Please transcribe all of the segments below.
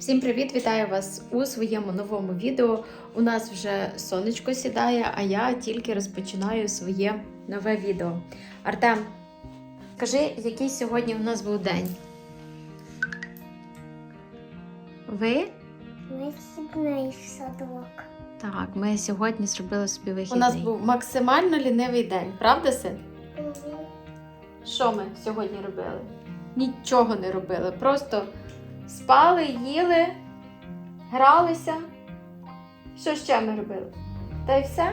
Всім привіт! Вітаю вас у своєму новому відео. У нас вже сонечко сідає, а я тільки розпочинаю своє нове відео. Артем, скажи, який сьогодні у нас був день? Ви? Вихідний садок. Так, ми сьогодні зробили собі вихідний. У нас був максимально лінивий день, правда, син? Що ми сьогодні робили? Нічого не робили. Просто спали, їли, гралися. Що ще ми робили? Та й все?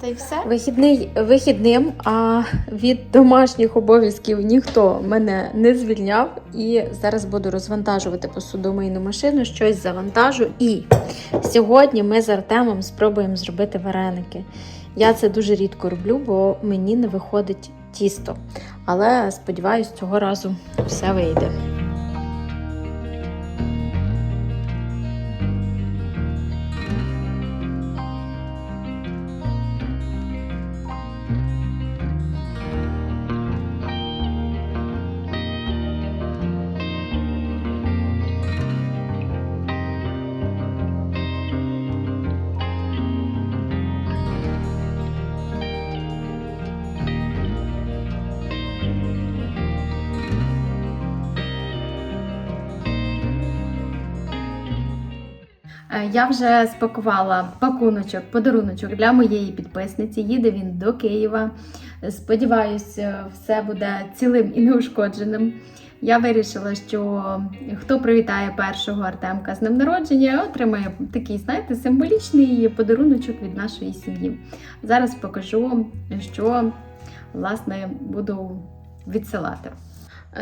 Та й все? Вихідний вихідним, а від домашніх обов'язків ніхто мене не звільняв. І зараз буду розвантажувати посудомийну машину, щось завантажу. І сьогодні ми з Артемом спробуємо зробити вареники. Я це дуже рідко роблю, бо мені не виходить тісто. Але сподіваюсь, цього разу все вийде. Я вже спакувала пакуночок, подаруночок для моєї підписниці. Їде він до Києва. Сподіваюся, все буде цілим і неушкодженим. Я вирішила, що хто привітає першого Артемка з днем народження, отримає такий, знаєте, символічний подаруночок від нашої сім'ї. Зараз покажу, що власне буду відсилати.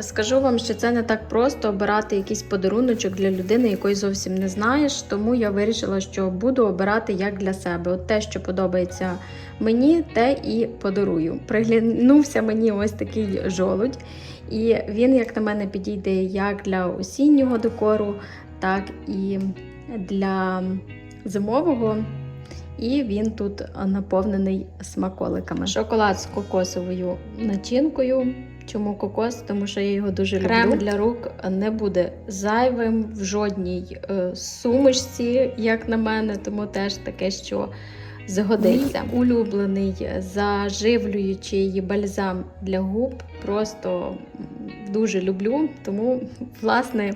Скажу вам, що це не так просто обирати якийсь подаруночок для людини, якої зовсім не знаєш. Тому я вирішила, що буду обирати як для себе. От те, що подобається мені, те і подарую. Приглянувся мені ось такий жолудь, і він, як на мене, підійде як для осіннього декору, так і для зимового. І він тут наповнений смаколиками. Шоколад з кокосовою начинкою. Чому кокос? Тому що я його дуже люблю. Крем для рук не буде зайвим в жодній е, сумочці, як на мене, тому теж таке, що згодиться. Мій улюблений заживлюючий бальзам для губ. Просто дуже люблю, тому власне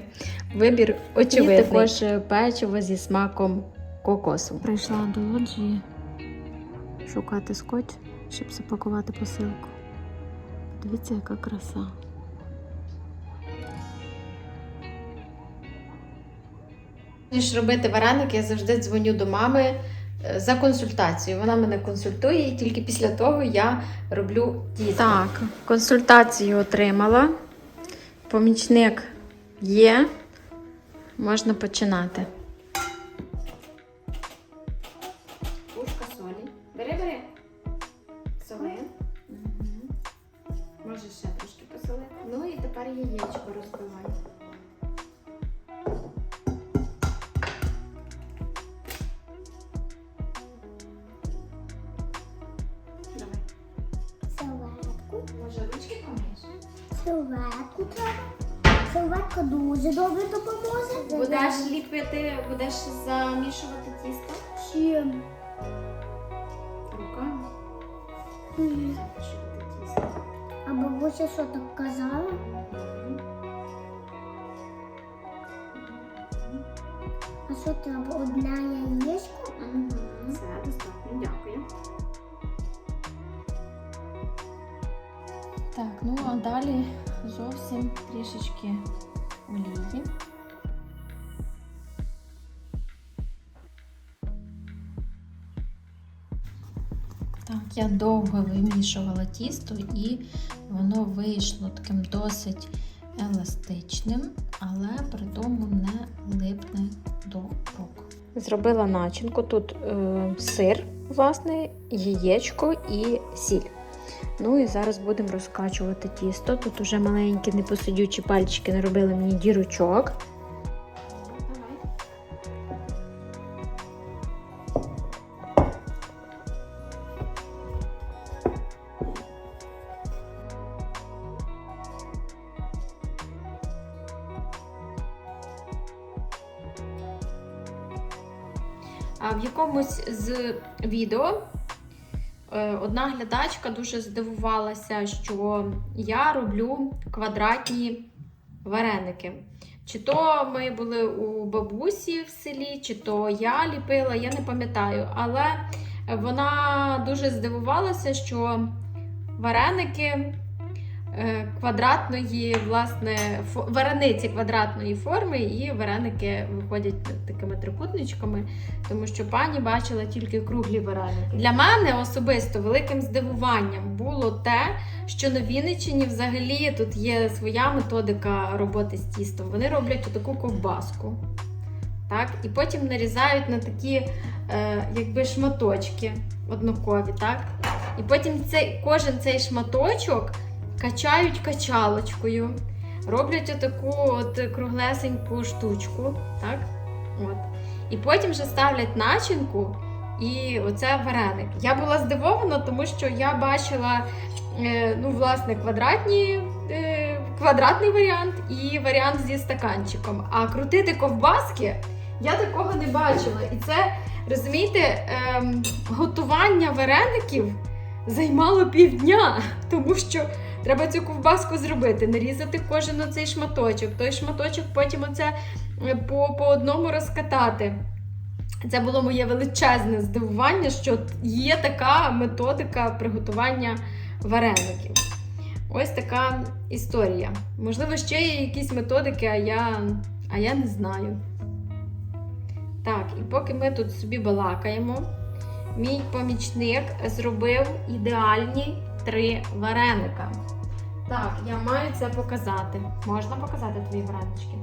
вибір очевидний. І також печиво зі смаком кокосу. Прийшла до лоджії шукати скотч, щоб запакувати посилку. Дивіться, яка краса. Ніж робити вареники, я завжди дзвоню до мами е, за консультацією. Вона мене консультує, і тільки після того я роблю тісто. Так, консультацію отримала. Помічник є. Можна починати. Ушка солі. Бери, бери. Яєчко розбивай. Давай. Серветку. Може, ручки помієш? Серветку треба. Серветка дуже добре допоможе. Будеш ліпити, будеш замішувати тісто Чим? руками. М. Замішувати тісто. А бабуся що так казала? А що треба? Одна яєчко? Мгм, Все, достатньо, дякую. Так, ну а далі зовсім трішечки олії. Так, я довго вимішувала тісто і воно вийшло таким досить еластичним, але при тому не липне до рук. Зробила начинку. Тут е, сир, власне, яєчко і сіль. Ну і зараз будемо розкачувати тісто. Тут уже маленькі непосидючі пальчики наробили мені дірочок. З відео е, одна глядачка дуже здивувалася, що я роблю квадратні вареники. Чи то ми були у бабусі в селі, чи то я ліпила, я не пам'ятаю. Але вона дуже здивувалася, що вареники квадратної, власне, варениці квадратної форми, і вареники виходять такими трикутничками, тому що пані бачила тільки круглі вареники. Для мене особисто великим здивуванням було те, що на Вінниччині взагалі тут є своя методика роботи з тістом. Вони роблять таку ковбаску. Так, і потім нарізають на такі е, якби шматочки однакові, так? І потім цей, кожен цей шматочок качають качалочкою, роблять отаку от круглесеньку штучку, так? От. І потім вже ставлять начинку, і оце вареник. Я була здивована, тому що я бачила е, ну, власне, квадратні, е, квадратний варіант і варіант зі стаканчиком. А крутити ковбаски я такого не бачила. І це, розумієте, ем, готування вареників займало півдня, тому що треба цю ковбаску зробити, нарізати кожен оцей шматочок, той шматочок потім оце е, по, по одному розкатати. Це було моє величезне здивування, що є така методика приготування вареників. Ось така історія. Можливо, ще є якісь методики, а я, а я не знаю. Так, і поки ми тут собі балакаємо, мій помічник зробив ідеальні три вареника. Так, я маю це показати. Можна показати твої варенички?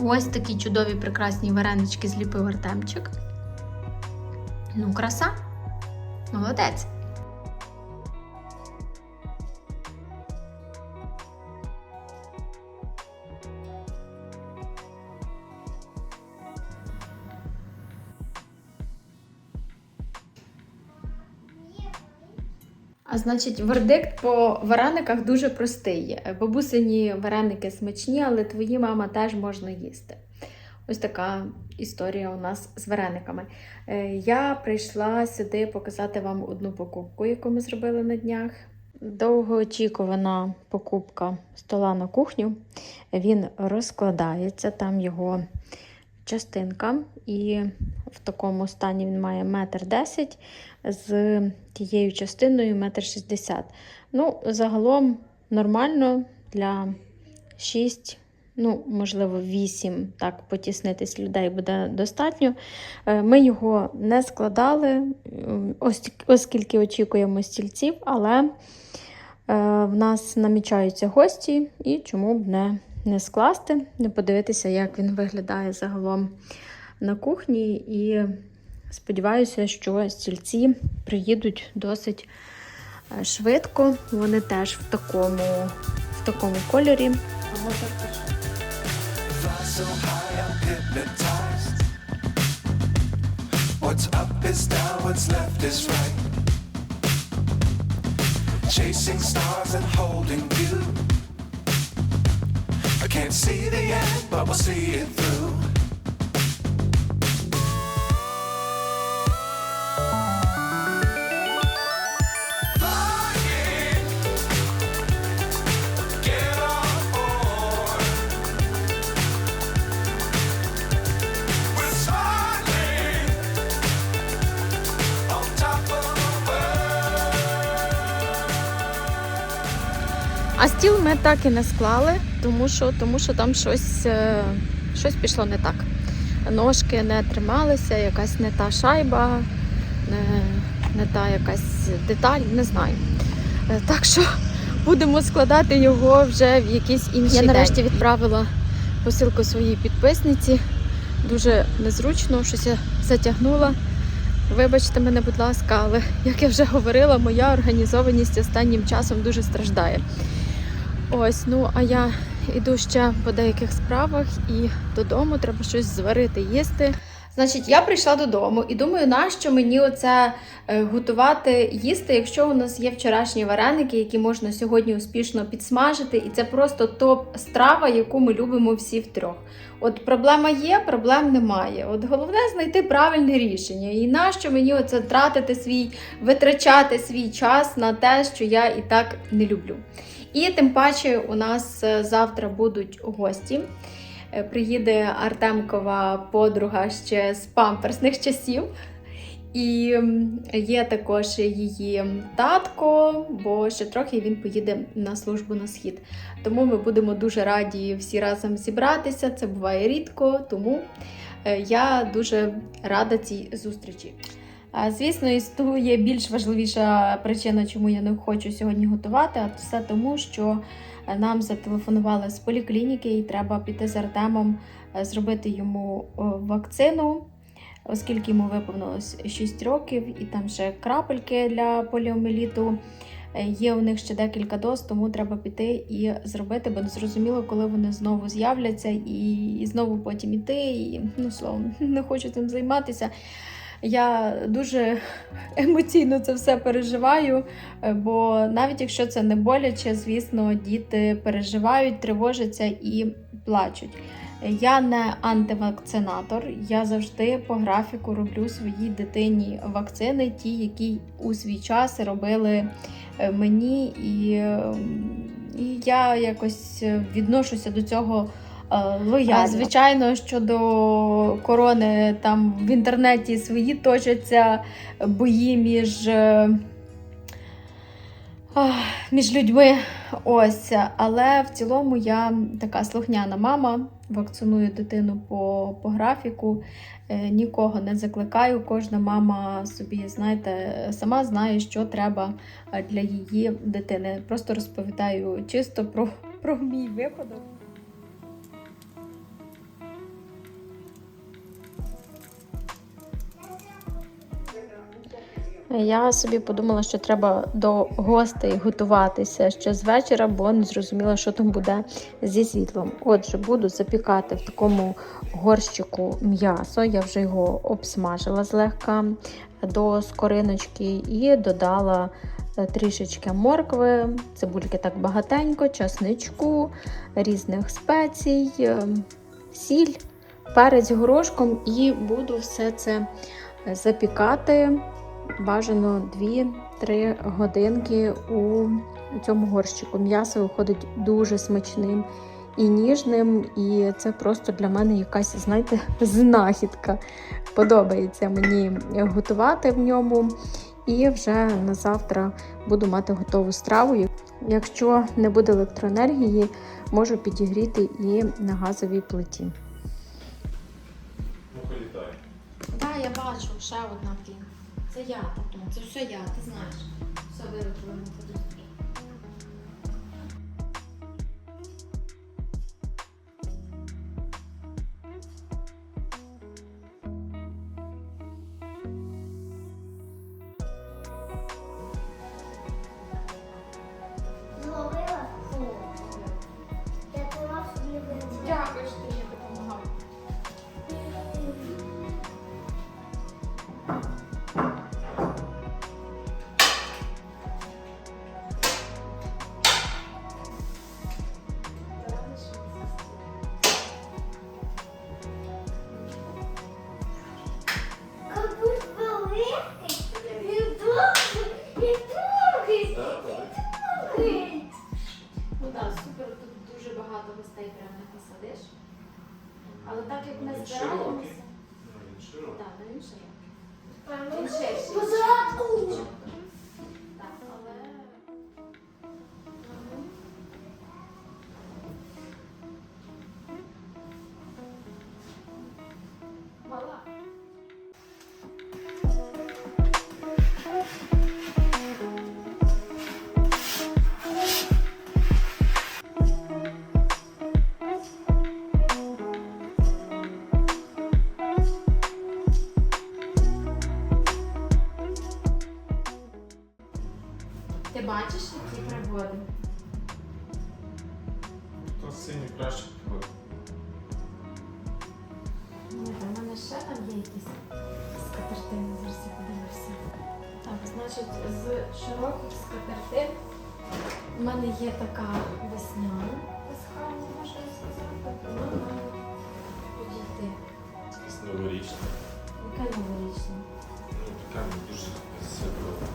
Ось такі чудові прекрасні варенички зліпив Артемчик. Ну, краса. Молодець. Значить, вердикт по варениках дуже простий. Бабусині вареники смачні, але твої мама теж можна їсти. Ось така історія у нас з варениками. Е, Я прийшла сюди показати вам одну покупку, яку ми зробили на днях. Довгоочікувана покупка стола на кухню. Він розкладається, там його частинка, і в такому стані він має метр десять з тією частиною метр шістдесят. Ну, загалом нормально для 6, ну, можливо, 8, так, потіснитись людей буде достатньо. Е, Ми його не складали, оскільки очікуємо стільців, але е, в нас намічаються гості, і чому б не, не скласти, не подивитися, як він виглядає загалом на кухні. І сподіваюся, що стільці приїдуть досить е, швидко. Вони теж в такому, в такому кольорі. We'll see it through. А стіл ми так і не склали, тому що, тому що там щось, е, щось пішло не так. Ножки не трималися, якась не та шайба, не, не та якась деталь, не знаю. Е, Так що будемо складати його вже в якийсь інший Я день. нарешті відправила посилку своїй підписниці. Дуже незручно, щось я затягнула. Вибачте мене, будь ласка, але як я вже говорила, моя організованість останнім часом дуже страждає. Ось, ну а я йду ще по деяких справах і додому треба щось зварити, їсти. Значить, я прийшла додому і думаю, нащо мені оце е, готувати їсти, якщо у нас є вчорашні вареники, які можна сьогодні успішно підсмажити, і це просто топ страва, яку ми любимо всі втрьох. От проблема є, проблем немає. От головне знайти правильне рішення. І нащо мені оце тратити свій, витрачати свій час на те, що я і так не люблю. І тим паче у нас е, завтра будуть гості. Е, Приїде Артемкова подруга ще з памперсних часів. І є також її татко, бо ще трохи він поїде на службу на схід. Тому ми будемо дуже раді всі разом зібратися. Це буває рідко, тому е, я дуже рада цій зустрічі. Звісно, існує більш важливіша причина, чому я не хочу сьогодні готувати, а все тому, що е, нам зателефонували з поліклініки, і треба піти з Артемом е, зробити йому вакцину, оскільки йому виповнилось 6 років, і там ще крапельки для поліомеліту. Е, Є у них ще декілька доз, тому треба піти і зробити, бо не зрозуміло, коли вони знову з'являться, і, і знову потім іти. І, ну, словом, не хочу цим займатися. Я дуже емоційно це все переживаю, е, бо навіть якщо це не боляче, звісно, діти переживають, тривожаться і плачуть. Я не антивакцинатор, я завжди по графіку роблю своїй дитині вакцини, ті, які у свій час робили е, мені, і, е, і я якось е, відношуся до цього е, лояльно. Звичайно, щодо корони там в інтернеті свої точаться бої між. е, Між людьми, ось, але в цілому я така слухняна мама, вакциную дитину по, по графіку, е, нікого не закликаю. Кожна мама собі, знаєте, сама знає, що треба для її дитини. Просто розповідаю чисто про, про мій випадок. Я собі подумала, що треба до гостей готуватися ще з вечора, бо не зрозуміла, що там буде зі світлом. Отже, буду запікати в такому горщику м'ясо. Я вже його обсмажила злегка до скориночки і додала е, трішечки моркви, цибульки так багатенько, часничку, різних спецій, е, сіль, перець горошком і буду все це запікати бажано 2-3 годинки у цьому горщику. М'ясо виходить дуже смачним і ніжним, і це просто для мене якась, знаєте, знахідка. Подобається мені готувати в ньому. І вже на завтра буду мати готову страву. Якщо не буде електроенергії, можу підігріти і на газовій плиті. Так, я бачу, ще одна блін. Це я тобто, це все я, ти знаєш. Все виробила довгий. Ну так, супер, тут дуже багато гостей прямо не посадиш. Але так як ми Він збираємося. широкий. Ну, він. Так, на він широкий. Пану, Він ширший. позаду. Ти бачиш, які пригоди? То синій краще підходить. Ні, в мене ще там є якісь скатертини, зараз я подивлюся. Так, значить, з широких скатертин у мене є така весняна пасхальна, можна сказати. Вона має підійти. Якась новорічна. Яка новорічна? Ну, така дуже святкова.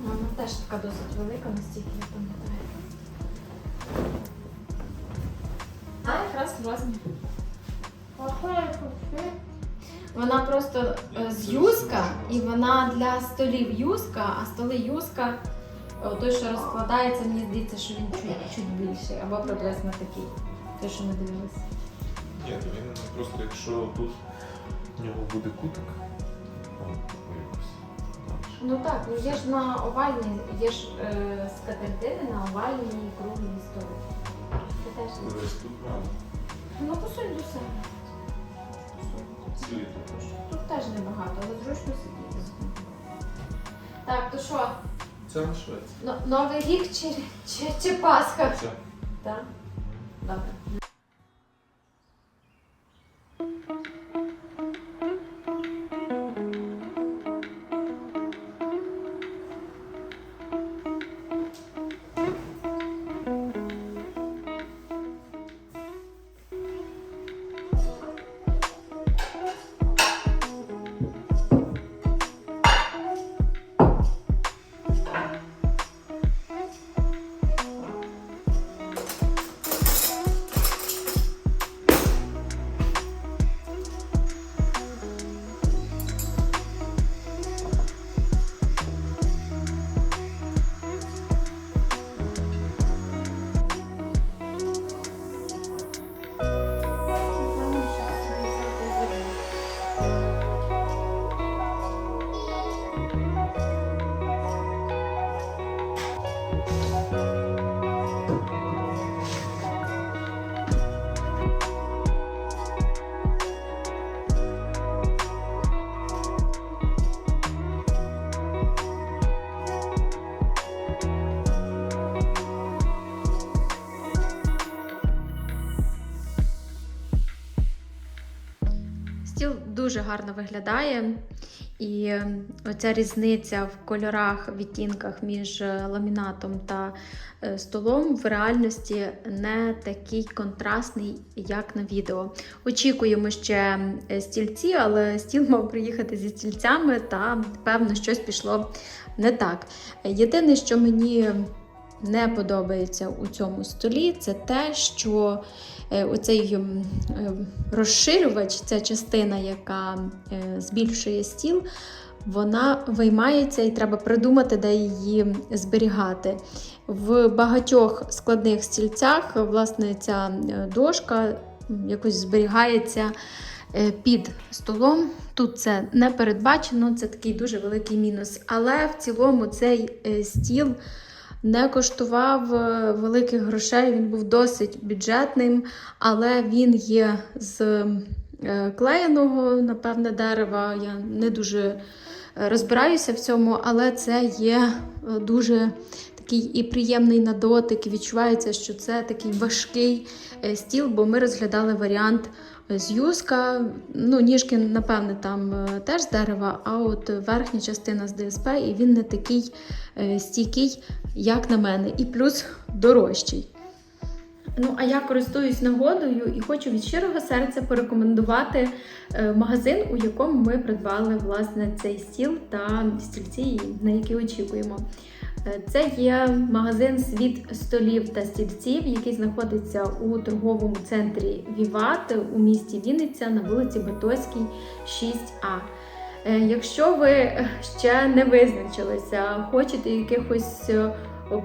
Ну, Вона теж така досить велика, настільки я пам'ятаю. А якраз розмір. Вона просто е, з юска, і вона для столів юска, а столи юска, е, той, що розкладається, мені здається, що він чуть, чуть більший, або приблизно такий. Той, що ми дивилися. Ні, то він просто якщо тут в нього буде кутик, дальше. Ну так, ну є ж на овальній, є ж е, скатертини на овальній і круглій столі. Це теж. Дивись, тут мало. Ну, посунь до себе. Цілі тут може. Тут теж небагато, але зручно сидіти. Так, то що, Це на Швеції. но- Новий рік чи, чи, чи Пасха? Це. Так. Добре. Дуже гарно виглядає, і е, оця різниця в кольорах, відтінках між е, ламінатом та е, столом в реальності не такий контрастний, як на відео. Очікуємо ще е, стільці, але стіл мав приїхати зі стільцями, та певно щось пішло не так. Єдине, що мені не подобається у цьому столі, це те, що е, оцей е, розширювач, ця частина, яка е, збільшує стіл, вона виймається і треба придумати, де її зберігати. В багатьох складних стільцях, власне, ця е, дошка якось зберігається під столом. Тут це не передбачено, це такий дуже великий мінус. Але в цілому цей стіл не коштував е, великих грошей, він був досить бюджетним, але він є з е, клеєного, напевне, дерева. Я не дуже е, розбираюся в цьому, але це є дуже такий і приємний на дотик. Відчувається, що це такий важкий стіл, бо ми розглядали варіант з юска. Ну, ніжки, напевне, там е, теж з дерева, а от верхня частина з ДСП, і він не такий е, стійкий, як на мене, і плюс дорожчий. Ну, а я користуюсь нагодою і хочу від щирого серця порекомендувати е, магазин, у якому ми придбали власне цей стіл та стільці, на які очікуємо. Е, Це є магазин Світ столів та стільців, який знаходиться у торговому центрі Віват у місті Вінниця на вулиці Батоській, 6А. Е, Якщо ви ще не визначилися, хочете якихось е,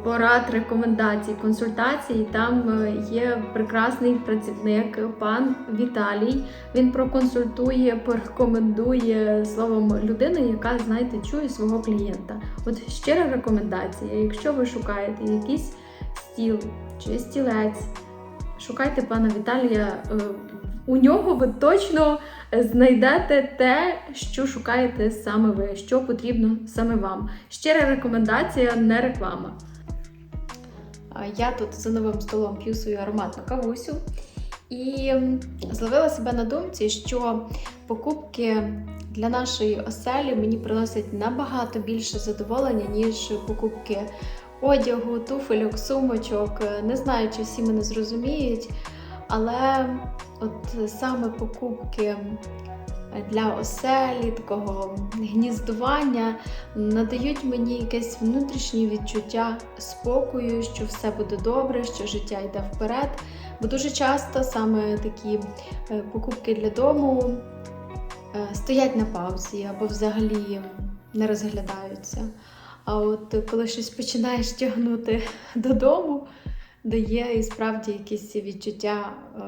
порад, рекомендацій, консультацій, там е, є прекрасний працівник, пан Віталій. Він проконсультує, порекомендує словом людина, яка, знаєте, чує свого клієнта. От щира рекомендація, якщо ви шукаєте якийсь стіл чи стілець, шукайте пана Віталія е, у нього ви точно знайдете те, що шукаєте саме ви, що потрібно саме вам. Щира рекомендація, не реклама. Я тут за новим столом п'ю свою ароматну кавусю і зловила себе на думці, що покупки для нашої оселі мені приносять набагато більше задоволення, ніж покупки одягу, туфельок, сумочок. Не знаю, чи всі мене зрозуміють, але от саме покупки для оселі, такого гніздування надають мені якесь внутрішнє відчуття спокою, що все буде добре, що життя йде вперед. Бо дуже часто саме такі е, покупки для дому е, стоять на паузі або взагалі не розглядаються. А от коли щось починаєш тягнути додому, дає і справді якісь відчуття, е,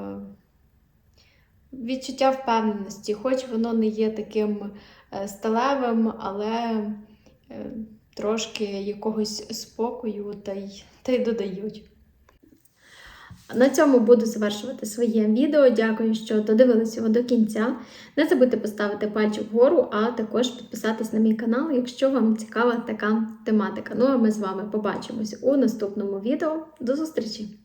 відчуття впевненості, хоч воно не є таким е, сталевим, але е, трошки якогось спокою та й, та й додають. На цьому буду завершувати своє відео. Дякую, що додивилися його до кінця. Не забудьте поставити пальчик вгору, а також підписатись на мій канал, якщо вам цікава така тематика. Ну а ми з вами побачимось у наступному відео. До зустрічі!